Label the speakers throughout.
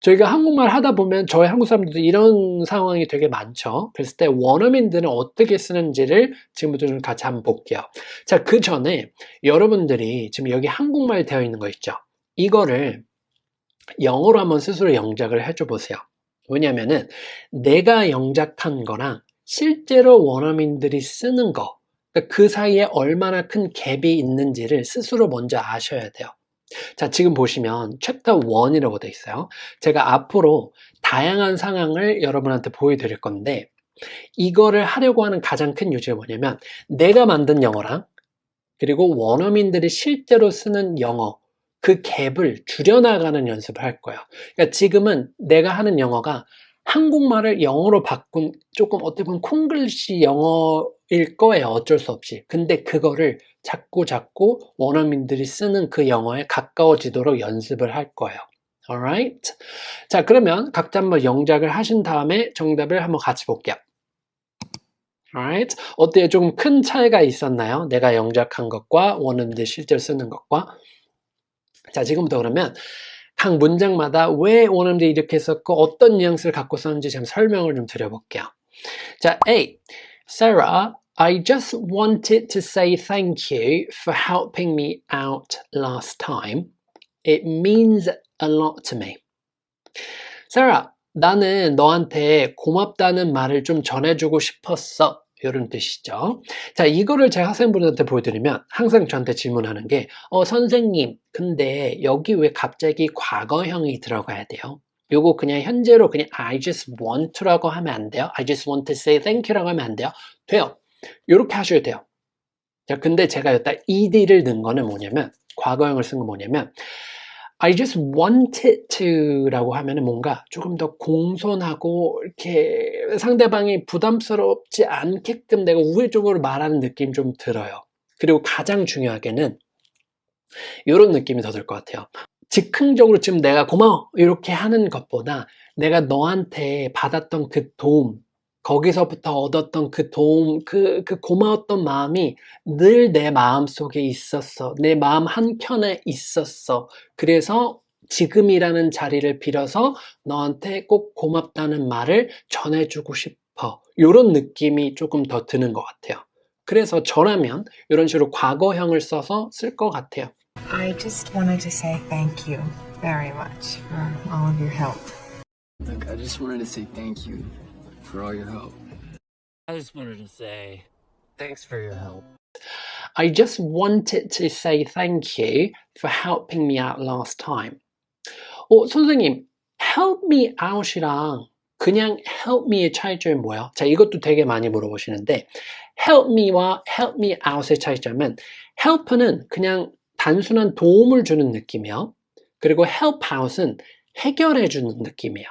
Speaker 1: 저희가 한국말 하다 보면 저희 한국 사람들도 이런 상황이 되게 많죠. 그랬을 때 원어민들은 어떻게 쓰는지를 지금부터 좀 같이 한번 볼게요. 자, 그 전에 여러분들이 지금 여기 한국말 되어 있는 거 있죠? 이거를 영어로 한번 스스로 영작을 해줘 보세요. 왜냐면은 내가 영작한 거랑 실제로 원어민들이 쓰는 거, 그러니까 그 사이에 얼마나 큰 갭이 있는지를 스스로 먼저 아셔야 돼요. 자, 지금 보시면 챕터 1이라고 되어 있어요. 제가 앞으로 다양한 상황을 여러분한테 보여드릴 건데, 이거를 하려고 하는 가장 큰 요지가 뭐냐면, 내가 만든 영어랑, 그리고 원어민들이 실제로 쓰는 영어, 그 갭을 줄여나가는 연습을 할 거예요. 그러니까 지금은 내가 하는 영어가 한국말을 영어로 바꾼 조금 어떻게 보면 콩글씨 영어일 거예요. 어쩔 수 없이. 근데 그거를 자꾸 자꾸 원어민들이 쓰는 그 영어에 가까워지도록 연습을 할 거예요. alright? 자, 그러면 각자 한번 영작을 하신 다음에 정답을 한번 같이 볼게요. alright? 어때요? 좀큰 차이가 있었나요? 내가 영작한 것과 원어민들이 실제로 쓰는 것과 자, 지금부터 그러면 각 문장마다 왜 원어민들이 이렇게 썼고 어떤 뉘앙스를 갖고 썼는지 좀 설명을 좀 드려볼게요. 자, A. Sarah, I just wanted to say thank you for helping me out last time. It means a lot to me. Sarah, 나는 너한테 고맙다는 말을 좀 전해주고 싶었어. 이런 뜻이죠. 자, 이거를 제 학생분들한테 보여드리면 항상 저한테 질문하는 게, 어, 선생님, 근데 여기 왜 갑자기 과거형이 들어가야 돼요? 요거 그냥 현재로 그냥 I just want to라고 하면 안 돼요? I just want to say thank you라고 하면 안 돼요? 돼요. 요렇게 하셔도 돼요. 자, 근데 제가 여기다 ed를 넣은 거는 뭐냐면, 과거형을 쓴 건 뭐냐면, I just wanted to라고 하면은 뭔가 조금 더 공손하고 이렇게 상대방이 부담스럽지 않게끔 내가 우회적으로 말하는 느낌 좀 들어요. 그리고 가장 중요하게는 이런 느낌이 더 들 것 같아요. 즉흥적으로 지금 내가 고마워 이렇게 하는 것보다 내가 너한테 받았던 그 도움 거기서부터 얻었던 그 도움, 그, 그 고마웠던 마음이 늘 내 마음 속에 있었어. 내 마음 한켠에 있었어. 그래서 지금이라는 자리를 빌어서 너한테 꼭 고맙다는 말을 전해주고 싶어. 이런 느낌이 조금 더 드는 것 같아요. 그래서 저라면 이런 식으로 과거형을 써서 쓸 것 같아요.
Speaker 2: I just wanted to say thank you very much for all of your help.
Speaker 3: Look, I just wanted to say thank you for all your help.
Speaker 4: I just wanted to say thanks for your help.
Speaker 1: I just wanted to say thank you for helping me out last time. 어, 선생님, help me out이랑 그냥 help me의 차이점이 뭐예요? 자, 이것도 되게 많이 물어보시는데, help me와 help me out의 차이점은 help는 그냥 단순한 도움을 주는 느낌이요. 그리고 help out은 해결해 주는 느낌이에요.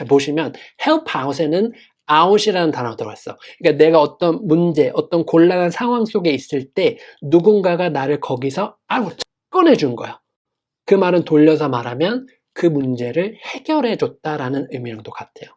Speaker 1: 자, 보시면 help out에는 out이라는 단어가 들어갔어. 그러니까 내가 어떤 문제, 어떤 곤란한 상황 속에 있을 때 누군가가 나를 거기서 아우 꺼내준 거야. 그 말은 돌려서 말하면 그 문제를 해결해 줬다라는 의미랑도 같아요.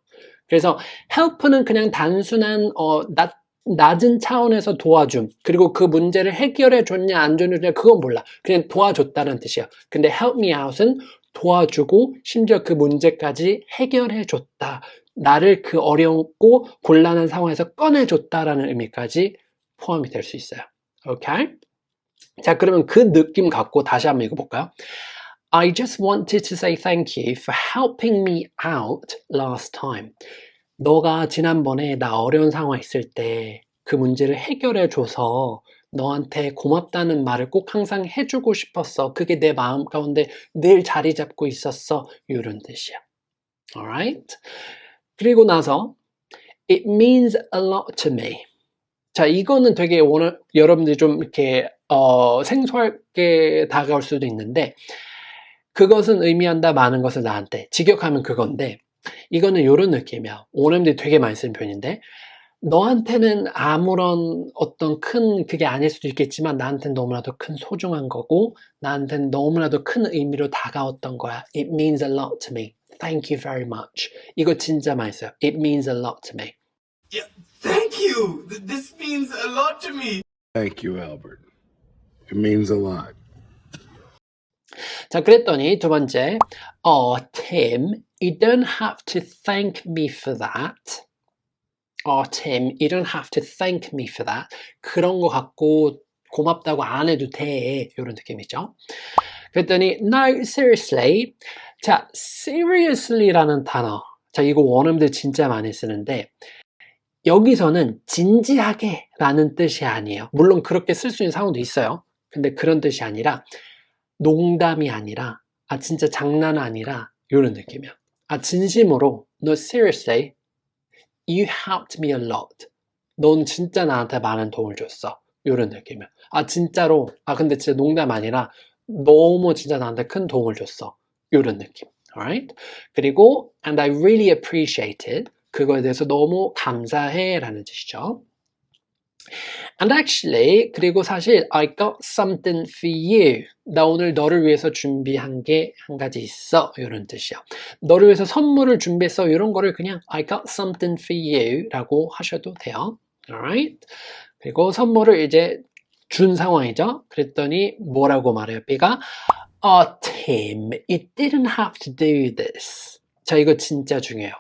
Speaker 1: 그래서 help는 그냥 단순한 어, 낮, 낮은 차원에서 도와줌 그리고 그 문제를 해결해 줬냐 안 줬냐 그건 몰라. 그냥 도와줬다는 뜻이야. 근데 help me out은 도와주고 심지어 그 문제까지 해결해 줬다. 나를 그 어렵고 곤란한 상황에서 꺼내 줬다라는 의미까지 포함이 될 수 있어요. 오케이? 자, 그러면 그 느낌 갖고 다시 한번 읽어 볼까요? I just wanted to say thank you for helping me out last time. 너가 지난번에 나 어려운 상황 있을 때 그 문제를 해결해 줘서 너한테 고맙다는 말을 꼭 항상 해주고 싶었어. 그게 내 마음 가운데 늘 자리 잡고 있었어. 이런 뜻이야. Alright? 그리고 나서 It means a lot to me. 자, 이거는 되게 오늘 여러분들이 좀 이렇게 어, 생소하게 다가올 수도 있는데 그것은 의미한다 많은 것을 나한테 직역하면 그건데 이거는 이런 느낌이야. 오늘들이 되게 많이 쓰는 표현인데 너한테는 아무런 어떤 큰 그게 아닐 수도 있겠지만 나한테는 너무나도 큰 소중한 거고 나한테는 너무나도 큰 의미로 다가왔던 거야. It means a lot to me. Thank you very much. 이거 진짜 많이 써요. It means a lot to me.
Speaker 5: Yeah, thank you. Th- This means a lot to me.
Speaker 6: Thank you, Albert. It means a lot.
Speaker 1: 자, 그랬더니 두 번째, Oh, Tim, you don't have to thank me for that. Oh, Tim, you don't have to thank me for that. 그런 거 갖고 고맙다고 안 해도 돼. 이런 느낌이죠. 그랬더니, No, seriously. 자, seriously라는 단어. 자, 이거 원어민들 진짜 많이 쓰는데, 여기서는 진지하게 라는 뜻이 아니에요. 물론 그렇게 쓸 수 있는 상황도 있어요. 근데 그런 뜻이 아니라, 농담이 아니라, 아, 진짜 장난 아니라, 이런 느낌이야. 아, 진심으로, no, seriously, you helped me a lot. 넌 진짜 나한테 많은 도움을 줬어. 이런 느낌이야. 아, 진짜로, 아, 근데 진짜 농담 아니라, 너무 진짜 나한테 큰 도움을 줬어. 이런 느낌. Alright? 그리고, and I really appreciate it. 그거에 대해서 너무 감사해 라는 뜻이죠. And actually, 그리고 사실 I got something for you. 나 오늘 너를 위해서 준비한 게 한 가지 있어. 이런 뜻이야. 너를 위해서 선물을 준비했어. 이런 거를 그냥 I got something for you 라고 하셔도 돼요. Alright? 그리고 선물을 이제 준 상황이죠. 그랬더니 뭐라고 말해요? B가 Oh, Tim, you didn't have to do this. 자, 이거 진짜 중요해요.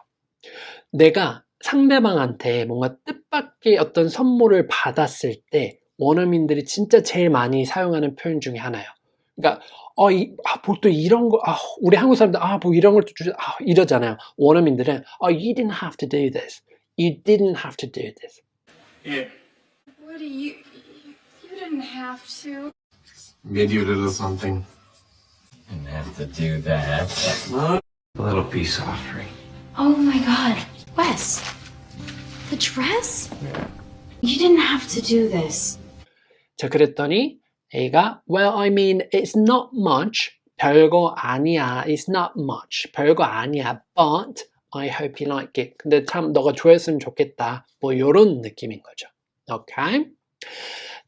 Speaker 1: 내가 상대방한테 뭔가 뜻밖의 어떤 선물을 받았을 때 원어민들이 진짜 제일 많이 사용하는 표현 중에 하나예요. 그러니까 어, 이, 아, 뭐또 이런 거, 아, 우리 한국 사람들, 아, 뭐 이런 걸또 주죠, 아, 이러잖아요. 원어민들은, 어, you didn't have to do this. You didn't have to do this.
Speaker 5: Yeah.
Speaker 6: What do you. You didn't have to.
Speaker 5: Made you a little something.
Speaker 4: Didn't have to do that.
Speaker 5: A little peace offering.
Speaker 6: Oh my god. Wes. The dress? You didn't have to do this.
Speaker 1: 자, 그랬더니 A가 Well, I mean, it's not much. 별거 아니야. It's not much. 별거 아니야. But I hope you like it. 근데 참 너가 좋아했으면 좋겠다. 뭐 이런 느낌인 거죠. 오케이?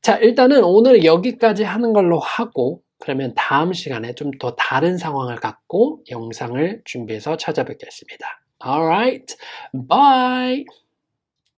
Speaker 1: 자, 일단은 오늘 여기까지 하는 걸로 하고 그러면 다음 시간에 좀 더 다른 상황을 갖고 영상을 준비해서 찾아뵙겠습니다. Alright. Bye.